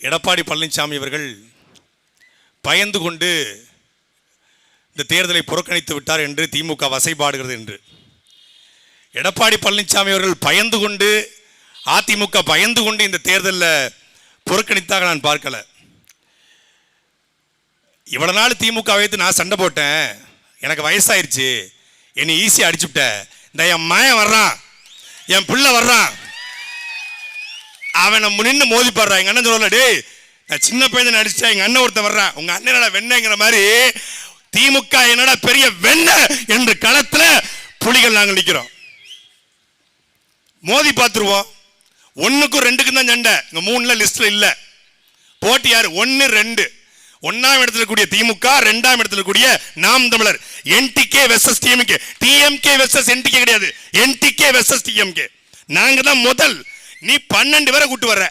எடப்பாடி பழனிசாமி அவர்கள் பயந்து கொண்டு இந்த தேர்தலை புறக்கணித்து விட்டார் என்று திமுக வசைபாடுகிறது என்று. எடப்பாடி பழனிசாமி அவர்கள் பயந்து கொண்டு அதிமுக பயந்து கொண்டு இந்த தேர்தலில் புறக்கணித்தாக நான் பார்க்கல. இவ்வளோ நாள் திமுக வைத்து நான் சண்டை போட்டேன். எனக்கு வயசாயிருச்சு. என்னை ஈஸியாக அடிச்சுவிட்ட இந்த என் மாயன் வர்றான். என் பிள்ளை வர்றான். அவன் நம்ம நின்று மோதி பாடுறான் எங்கள் அண்ணன் சொல்லல டேய் நான் சின்ன பையன் நடிச்சா எங்கள் அண்ணன் ஒருத்தன் வர்றான். உங்கள் அண்ணன் வெண்ணைங்கிற மாதிரி திமுக என்னடா பெரிய வெண்ண என்று களத்தில் புலிகள் நாங்கள் நிற்கிறோம் மோதி பார்த்துருவோம். ஒன்றுக்கும் ரெண்டுக்கும் தான் சண்டை. இங்கே மூணில் லிஸ்ட்ல இல்லை. போட்டி யார்? ஒன்று ரெண்டு. ஒன்னாம் இடத்துல கூடிய திமுக ரெண்டாம் இடத்துல கூடிய நாம் தமிழர். NTK versus DMK DMK versus NTK கிடையாது. என்டிகே வெர்சஸ் டிஎம்கே நாங்க தான் முதல். நீ பன்னெண்டு பேரை கூட்டு வர்ற.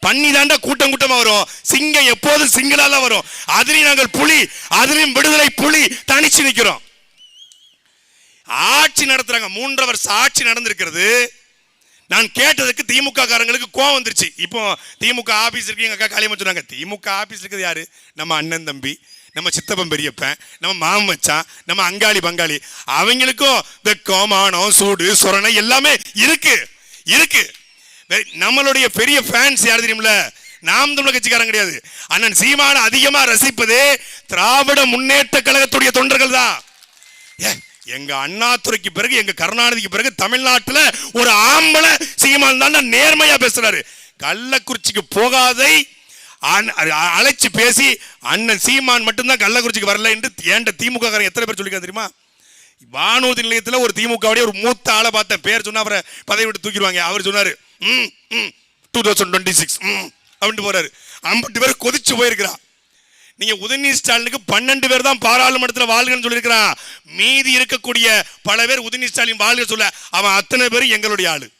பண்ணி தாண்டா கூட்டம் கூட்டமா வரும். சிங்கம் எப்போதும் சிங்களால வரும். அதுலயும் நாங்கள் புலி அதுலயும் விடுதலை புலி தனிச்சு நிக்கிறோம். ஆட்சி நடத்துறாங்க. மூன்றரை வருஷம் ஆட்சி நடந்திருக்கிறது. நான் கேட்டதுக்கு திமுக காரங்களுக்கு கோவம் வந்துருச்சு. இப்போ திமுக ஆபீஸ் இருக்கு எங்க அக்கா காளியம்மா சொன்னாங்க. திமுக ஆபீஸ் இருக்குது யாரு? நம்ம அண்ணன் தம்பி நம்ம சித்தப்பன் பெரியப்பன் நம்ம மாமன் வச்சான் நம்ம அங்காளி பங்காளி. அவங்களுக்கும் வெக்கம் மானம் சூடு சொரணை எல்லாமே இருக்கு. இருக்கு. நம்மளுடைய பெரிய ஃபேன்ஸ் யார் தெரியுமில நாம் தமிழக கட்சிக்காரன் கிடையாது. அண்ணன் சீமான அதிகமா ரசிப்பது திராவிட முன்னேற்ற கழகத்துடைய தொண்டர்கள் தான். ஏ, எங்க அண்ணாத்துறைக்கு பிறகு எங்க கருணாநிதிக்கு பிறகு தமிழ்நாட்டில் ஒரு ஆம்பளை சீமான் தான் நேர்மையா பேசுறாரு. கள்ளக்குறிச்சிக்கு போகாதை அண்ண- அழைச்சு பேசி அண்ணன் சீமான் மட்டும்தான் கள்ளக்குறிச்சிக்கு வரல என்று ஏண்ட திமுக எத்தனை பேர் சொல்லிக்க தெரியுமா? வானூர்தி நிலையத்தில் ஒரு திமுகவுடைய ஒரு மூத்த ஆளை பார்த்தேன். பேர் சொன்னா அவரை பதவி விட்டு தூக்கிடுவாங்க. அவர் சொன்னாரு டூ தௌசண்ட் டுவெண்ட்டி சிக்ஸ் ம். அப்படின்ட்டு போறாரு. ஐம்பது பேர் கொதிச்சு போயிருக்கிறான். நீங்க உதயநிதி ஸ்டாலினுக்கு பன்னெண்டு பேர் தான் பாராளுமன்றத்தில் வாழ்கன்னு சொல்லியிருக்கிறான். மீதி இருக்கக்கூடிய பல பேர் உதயநிதி ஸ்டாலின் வாழ்க சொல்ல அவன் அத்தனை பேரும் எங்களுடைய ஆளு.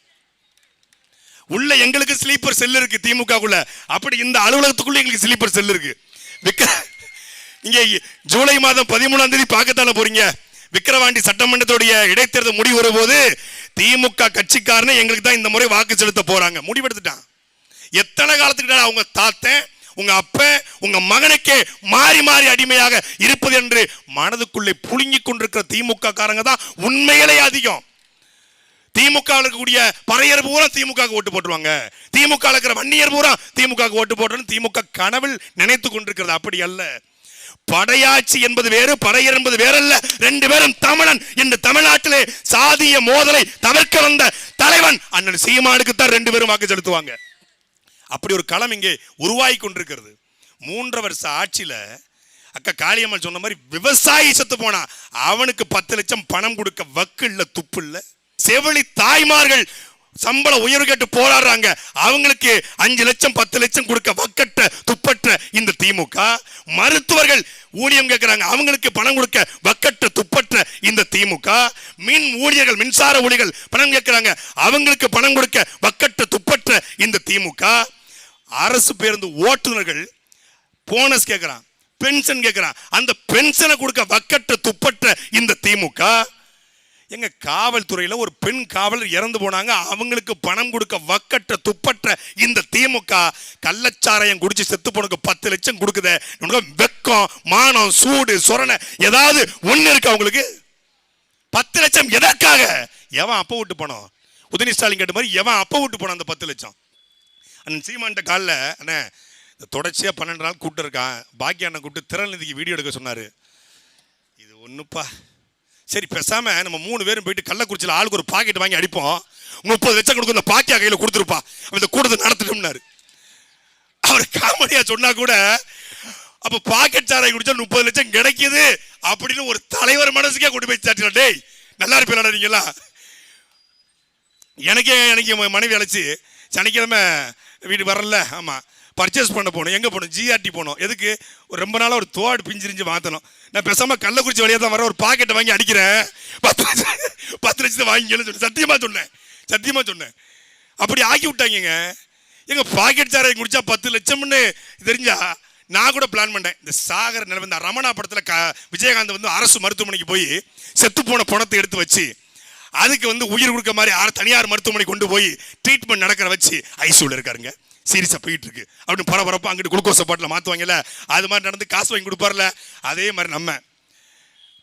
உள்ள எங்களுக்கு ஸ்லீப்பர் செல் இருக்கு திமுகக்குள்ள. அப்படி இந்த அலுவலகத்துக்குள்ள எங்களுக்கு ஸ்லீப்பர் செல் இருக்கு. விக்கிர நீங்க ஜூலை மாதம் பதிமூணாம் தேதி பார்க்கத்தானே போறீங்க. விக்கிரவாண்டி சட்டமன்றத்துடைய இடைத்தேர்தல் முடிவு வரும்போது திமுக கட்சிக்காரனே எங்களுக்கு தான் இந்த முறை வாக்கு செலுத்த போறாங்க. முடிவெடுத்துட்டான். எத்தனை காலத்துக்கு அவங்க தாத்தன் உங்க அப்ப உங்க மகனுக்கே மாறி மாறி அடிமையாக இருப்பது என்று மனதுக்குள்ளே புழுங்கிக் கொண்டிருக்கிற திமுக காரங்க தான் உண்மையிலே அதிகம். திமுக இருக்கக்கூடிய பறையர் பூரா திமுக ஓட்டு போட்டுருவாங்க. திமுக இருக்கிற வன்னியர் பூரா திமுக ஓட்டு போட்டோன்னு திமுக கனவில் நினைத்து கொண்டிருக்கிறது. அப்படி அல்ல. படையாட்சி என்பது வேறு படையர் என்பது வேறல்ல. ரெண்டு பேரும் தமிழன் என்று தமிழ்நாட்டிலே சாதிய மோதலை தவிர்க்க வந்த தலைவன் அண்ணன் சீமானுக்கு தான் ரெண்டு பேரும் வாக்கு செலுத்துவாங்க. அப்படி ஒரு களம் இங்கே உருவாகி கொண்டிருக்கிறது. மூன்று வருஷ ஆட்சியில அக்கா காளியம்மன் சொன்ன மாதிரி விவசாயி செத்து போனா அவனுக்கு பத்து லட்சம் பணம் கொடுக்க வக்கு இல்லை துப்பு இல்லை. செவிலி தாய்மார்கள் சம்பள உயர்வு கேட்டு போராடுறாங்க. அவங்களுக்கு அஞ்சு லட்சம் பத்து லட்சம் கொடுக்க வக்கட்ட துப்பு வக்கற்ற இந்த திமுக மருத்துவர்கள் ஊதியம் கேட்கிறாங்க. அவங்களுக்கு பணம் கொடுக்க வக்கற்ற துப்பற்ற இந்த திமுக மின் ஊழியர்கள் மின்சார ஊழியர்கள் பணம் கேட்கிறாங்க. அவங்களுக்கு பணம் கொடுக்க வக்கற்ற துப்பற்ற இந்த திமுக. அரசு பேருந்து ஓட்டுநர்கள் போனஸ் கேட்கிறான் பென்ஷன் கேட்கிறான். அந்த பென்ஷனை கொடுக்க வக்கற்ற துப்பற்ற இந்த திமுக. எங்க காவல்துறையில ஒரு பெண் காவலர் இறந்து போனாங்க. அவங்களுக்கு பணம் கொடுக்க வக்கற்ற துப்பற்ற இந்த திமுக கள்ளச்சாராயம் குடிச்சு செத்து போனக்கு பத்து லட்சம் கொடுக்குதே. வெக்கம் மானம் சூடு சொரணை ஏதாவது ஒண்ணு இருக்கு அவங்களுக்கு? பத்து லட்சம் எதற்காக? எவன் அப்ப விட்டு போனோம் உதயநிதி ஸ்டாலின் கேட்ட மாதிரி எவன் அப்ப விட்டு போனான் அந்த பத்து லட்சம்? அண்ணன் சீமான்ட்ட காலில் அண்ணே தொடர்ச்சியாக பன்னெண்டு நாள் கூப்பிட்டு இருக்கான். பாக்கிய அண்ணன் கூப்பிட்டு திறநிதிக்கு வீடியோ எடுக்க சொன்னார். இது ஒன்றுப்பா சரி பேசாம நம்ம மூணு பேரும் போயிட்டு கள்ளக்குறிச்சியில் ஆளுக்கு ஒரு பாக்கெட் வாங்கி அடிப்போம். முப்பது லட்சம் கொடுக்கும் இந்த பாக்கியா கையில் கொடுத்துருப்பா. அவன் இந்த கூட்டத்தை நடத்தணும்னாரு. அவர் காமெடியா சொன்னா கூட அப்ப பாக்கெட் சாராய் குடிச்சா முப்பது லட்சம் கிடைக்குது அப்படின்னு ஒரு தலைவர் மனசுக்கே கொண்டு போய் சாட்டினா டேய் நல்லா இருப்பீங்களா நீங்களா எனக்கே எனக்கு மனைவி அழைச்சி சனிக்கிழமை வீட்டுக்கு வரல. ஆமாம் பர்ச்சேஸ் பண்ண போகணும். எங்கே போகணும்? ஜிஆர்டி போகணும். எதுக்கு? ஒரு ரொம்ப நாளாக ஒரு தோடு பிஞ்சிரிஞ்சு மாற்றணும் நான் பேசாமல் கள்ளக்குறிச்சி வழியாக தான் வர ஒரு பாக்கெட்டை வாங்கி அடிக்கிறேன். பத்து லட்சம் பத்து லட்சத்தை வாங்கிக்கலன்னு சொல்லி. சத்தியமாக சொன்னேன். சத்தியமாக சொன்னேன். அப்படி ஆக்கி விட்டாங்கங்க. எங்கள் பாக்கெட் சாரை குடிச்சா பத்து லட்சம்னு தெரிஞ்சா நான் கூட பிளான் பண்ணேன். இந்த சாகர நிலவு இந்த ரமணா படத்தில் க விஜயகாந்த் வந்து அரசு மருத்துவமனைக்கு போய் செத்து போன பணத்தை எடுத்து வச்சு அதுக்கு வந்து உயிர் கொடுக்க மாதிரி தனியார் மருத்துவமனை கொண்டு போய் ட்ரீட்மெண்ட் நடக்கிற வச்சு ஐசியூவில் இருக்காருங்க. சீரியஸாக போயிட்டு இருக்கு அப்படின்னு பரபரப்பாக அங்கிட்டு குளுக்கோஸ் பாட்டில் மாற்றுவாங்கல்ல அது மாதிரி நடந்து காசு வாங்கி கொடுப்பார்ல. அதே மாதிரி நம்ம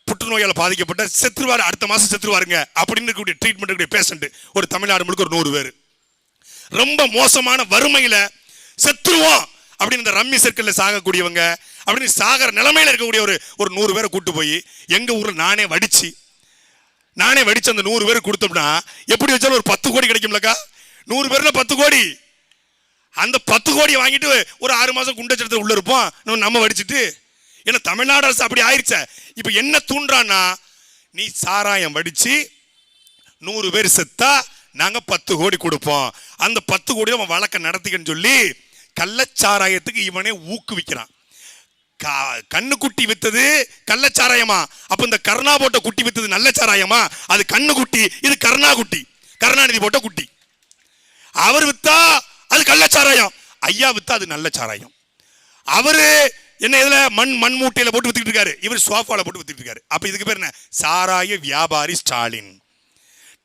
புற்றுநோயால் பாதிக்கப்பட்ட செத்துருவாரு அடுத்த மாதம் செத்துருவாருங்க அப்படின்னு இருக்கக்கூடிய ட்ரீட்மெண்ட் இருக்கக்கூடிய பேஷண்ட் ஒரு தமிழ்நாடு முழுக்க ஒரு நூறு பேர். ரொம்ப மோசமான வறுமையில் செத்துருவோம் அப்படின்னு இந்த ரம்மி சர்க்கிளில் சாகக்கூடியவங்க அப்படின்னு சாகிற நிலைமையில் இருக்கக்கூடிய ஒரு ஒரு நூறு பேரை கூட்டு போய் எங்கள் ஊரில் நானே வடிச்சு நானே வடித்து அந்த நூறு பேர் கொடுத்தோம்னா எப்படி வச்சாலும் ஒரு பத்து கோடி கிடைக்கும்லக்கா? நூறு பேரில் பத்து கோடி. அந்த பத்து கோடியை வாங்கிட்டு ஒரு ஆறு மாதம் குண்டச்சடத்தை உள்ள இருப்போம். நம்ம- நம்ம வடிச்சிட்டு. ஏன்னா தமிழ்நாடு அரசு அப்படி ஆயிடுச்ச இப்போ என்ன தூண்டுறான்னா நீ சாராயம் வடித்து நூறு பேர் செத்தா நாங்கள் பத்து கோடி கொடுப்போம். அந்த பத்து கோடி அவன் வழக்கை நடத்திக்கன்னு சொல்லி கள்ளச்சாராயத்துக்கு இவனே ஊக்குவிக்கிறான். கா- கண்ணு குட்டி வித்தது கள்ளச்சாராயமா அப்ப இந்த கருணா போட்ட குட்டி வித்தது நல்ல சாராயமா? அது கண்ணு குட்டி இது கருணா குட்டி. கருணாநிதி போட்ட குட்டி. அவர் வித்தா அது கள்ளச்சாராயம் ஐயா வித்தா அது நல்ல சாராயம். அவரு என்ன இதுல மண் மண் மூட்டையில போட்டு வித்துக்கிட்டு இருக்காரு. இவர் சோஃபால போட்டு வித்துக்கிட்டு இருக்காரு. அப்ப இதுக்கு பேர் என்ன? சாராய வியாபாரி ஸ்டாலின்.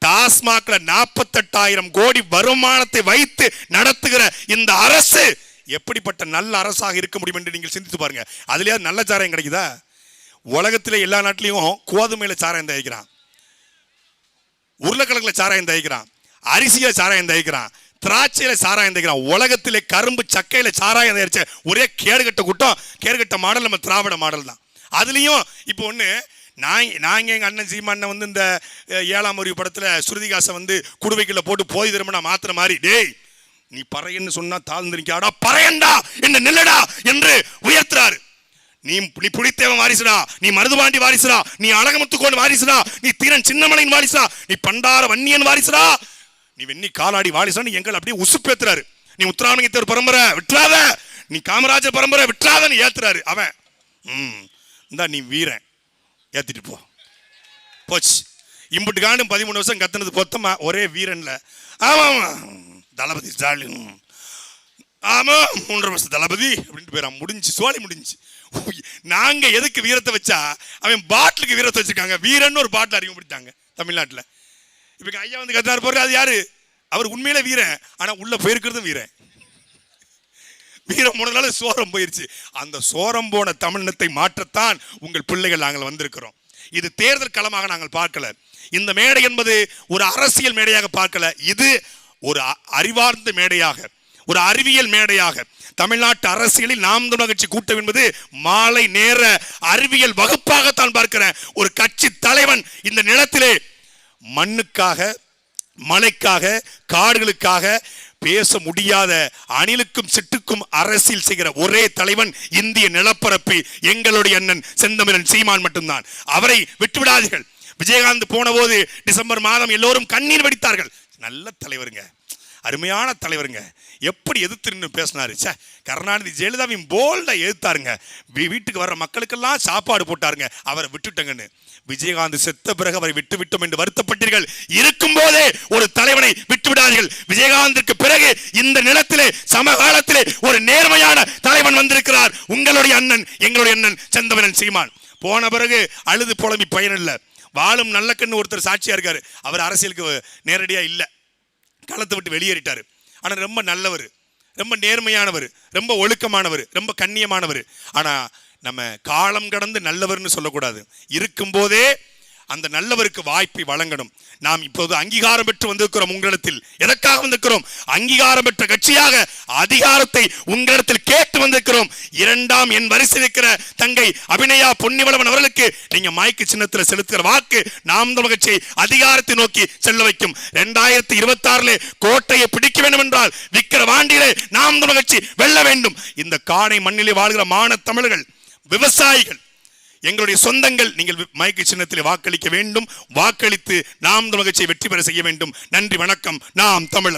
டாஸ்மாக்ல நாற்பத்தெட்டாயிரம் கோடி வருமானத்தை வைத்து நடத்துகிற இந்த அரசு எப்படிப்பட்ட நல்ல அரசாக இருக்க முடியும் என்று நீங்கள் சிந்தித்து பாருங்க. அதுலயாவது நல்ல சாராயம் கிடைக்குதா? உலகத்துல எல்லா நாட்டிலையும் கோதுமையில சாராயம் தயாரிக்கிறான். உருளைக்கிழங்குல சாராயம் தயாரிக்கிறான். அரிசியில சாராயம் தயாரிக்கிறான். திராட்சையில சாராயம் தயாரிக்கிறான் உலகத்திலே கரும்பு சக்கையில சாராயம் தயாரிச்ச ஒரே கேடுகட்ட கூட்டம் கேடுகட்ட மாடல் நம்ம திராவிட மாடல் தான். அதுலயும் இப்போ ஒன்று நான் நாங்கள் எங்க அண்ணன் சீமாண்ணன் வந்து இந்த ஏழாம் அறிவு படத்தில் ஸ்ருதிகாசை வந்து குடுவைக்குள்ள போட்டு போய் திரும்பினா மாத்துற மாதிரி டேய் நீ பறையன்னு சொன்னா தாழ்ந்திருக்காடா பறையண்டா? என்ன நில்லடா? என்று உயர்த்துறாரு. நீ நீ புலித்தேவன் வாரிசுடா நீ மருதுபாண்டி வாரிசுடா நீ அழகமுத்துக்கோன் வாரிசுடா நீ தீரன் சின்னமலையின் வாரிசுடா நீ பண்டார வன்னியன் வாரிசுடா நீ வெண்ணி காலாடி வாரிசுடா நீ எங்களை அப்படியே உசுப்பேத்துறாரு. நீ உத்தராமணியத்தர் பரம்பரை விட்டுறாத. நீ காமராஜர் பரம்பரை விட்டுறாதன்னு ஏத்துறாரு அவன். ம் இந்தா நீ வீரன். ஏத்திட்டு போ. போச்சு. இம்புட்டு காண்டும் பதிமூணு வருஷம் கத்துனது பொத்தமா ஒரே வீரன்ல. ஆமா தளபதி ஸ்டாலின். ஆமா மூன்றரை வருஷம் தளபதி அப்படின்ட்டு போயிடான் முடிஞ்சு சோழி முடிஞ்சு. நாங்கள் நாங்க எதுக்கு வீரத்தை வச்சா அவன் பாட்டிலுக்கு வீரத்தை வச்சிருக்காங்க. வீரன்னு ஒரு பாட்டில் அறிமுகப்படுத்தாங்க தமிழ்நாட்டில். இப்போ ஐயா வந்து கத்தார் போறது அது யாரு? அவர் உண்மையில வீரன் ஆனால் உள்ள போயிருக்கிறதும் வீரன். வீரம் போனதுனால சோரம் போயிருச்சு. அந்த சோரம் போன தமிழினத்தை மாற்றத்தான் உங்கள் பிள்ளைகள் நாங்கள் வந்திருக்கிறோம். இது தேர்தல் களமாக நாங்கள் பார்க்கல. இந்த மேடை என்பது ஒரு அரசியல் மேடையாக பார்க்கல. இது ஒரு அ- அறிவார்ந்த மேடையாக ஒரு அறிவியல் மேடையாக. தமிழ்நாட்டு அரசியலில் நாம் தமிழர் கட்சி கூட்டம் என்பது மாலை நேர அறிவியல் வகுப்பாகத்தான் பார்க்கிறேன். ஒரு கட்சி தலைவன் இந்த நிலத்திலே மண்ணுக்காக மலைக்காக காடுகளுக்காக பேச முடியாத அணிலுக்கும் சிட்டுக்கும் அரசியல் செய்கிற ஒரே தலைவன் இந்திய நிலப்பரப்பு எங்களுடைய அண்ணன் செந்தமிழன் சீமான் மட்டும்தான். அவரை விட்டுவிடாதீர்கள். விஜயகாந்த் போன போது டிசம்பர் மாதம் எல்லோரும் கண்ணீர் வடித்தார்கள். நல்ல தலைவருங்க. அருமையான தலைவருங்க. எப்படி எதிர்த்து நின்று பேசினாரு? சே கருணாநிதி ஜெயலலிதாவையும் போல்டா எதிர்த்தாருங்க. வீட்டுக்கு வர்ற மக்களுக்கெல்லாம் சாப்பாடு போட்டாருங்க. அவரை விட்டுட்டங்கன்னு. விஜயகாந்த் செத்த பிறகு அவரை விட்டு விட்டோம் என்று வருத்தப்பட்டீர்கள்? இருக்கும் போதே ஒரு தலைவனை விட்டு விடாதீர்கள். விஜயகாந்திற்கு பிறகு இந்த நிலத்திலே சமகாலத்திலே ஒரு நேர்மையான தலைவன் வந்திருக்கிறார். உங்களுடைய அண்ணன் எங்களுடைய அண்ணன் செந்தவனன் சீமான். போன பிறகு அழுது புலம்பி பயனில்லை. வாழும் நல்ல கண்ணு ஒருத்தர் சாட்சியாக இருக்கார். அவர் அரசியலுக்கு நேரடியாக இல்லை. களத்தை விட்டு வெளியேறிட்டாரு. ஆனால் ரொம்ப நல்லவர். ரொம்ப நேர்மையானவர். ரொம்ப ஒழுக்கமானவர். ரொம்ப கண்ணியமானவர். ஆனால் நம்ம காலம் கடந்து நல்லவர்னு சொல்லக்கூடாது. இருக்கும்போதே அந்த நல்லவருக்கு வாய்ப்பை வழங்கணும். நாம் இப்போது அங்கீகாரம் பெற்று வந்திருக்கிறோம் உங்களிடத்தில். எதற்காக வந்திருக்கிறோம்? அங்கீகாரம் பெற்ற கட்சியாக அதிகாரத்தை உங்களிடத்தில் கேட்டு வந்திருக்கிறோம். இரண்டாம் என் வரிசை இருக்கிற தங்கை அபிநயா பொன்னிவளவன் அவர்களுக்கு நீங்க மாய்க்கு சின்னத்தில் செலுத்துகிற வாக்கு நாம் தமிழ் அதிகாரத்தை நோக்கி செல்ல வைக்கும். இரண்டாயிரத்தி இருபத்தி ஆறுல கோட்டையை பிடிக்க வேண்டும் என்றால் விக்கிற வாண்டியிலே நாம் தமிழ் வெல்ல வேண்டும். இந்த காணை மண்ணிலே வாழ்கிற மான தமிழர்கள் விவசாயிகள் எங்களுடைய சொந்தங்கள் நீங்கள் மயக்க சின்னத்தில் வாக்களிக்க வேண்டும். வாக்களித்து நாம் தமிழ் வெற்றி பெற செய்ய வேண்டும். நன்றி வணக்கம். நாம் தமிழர்.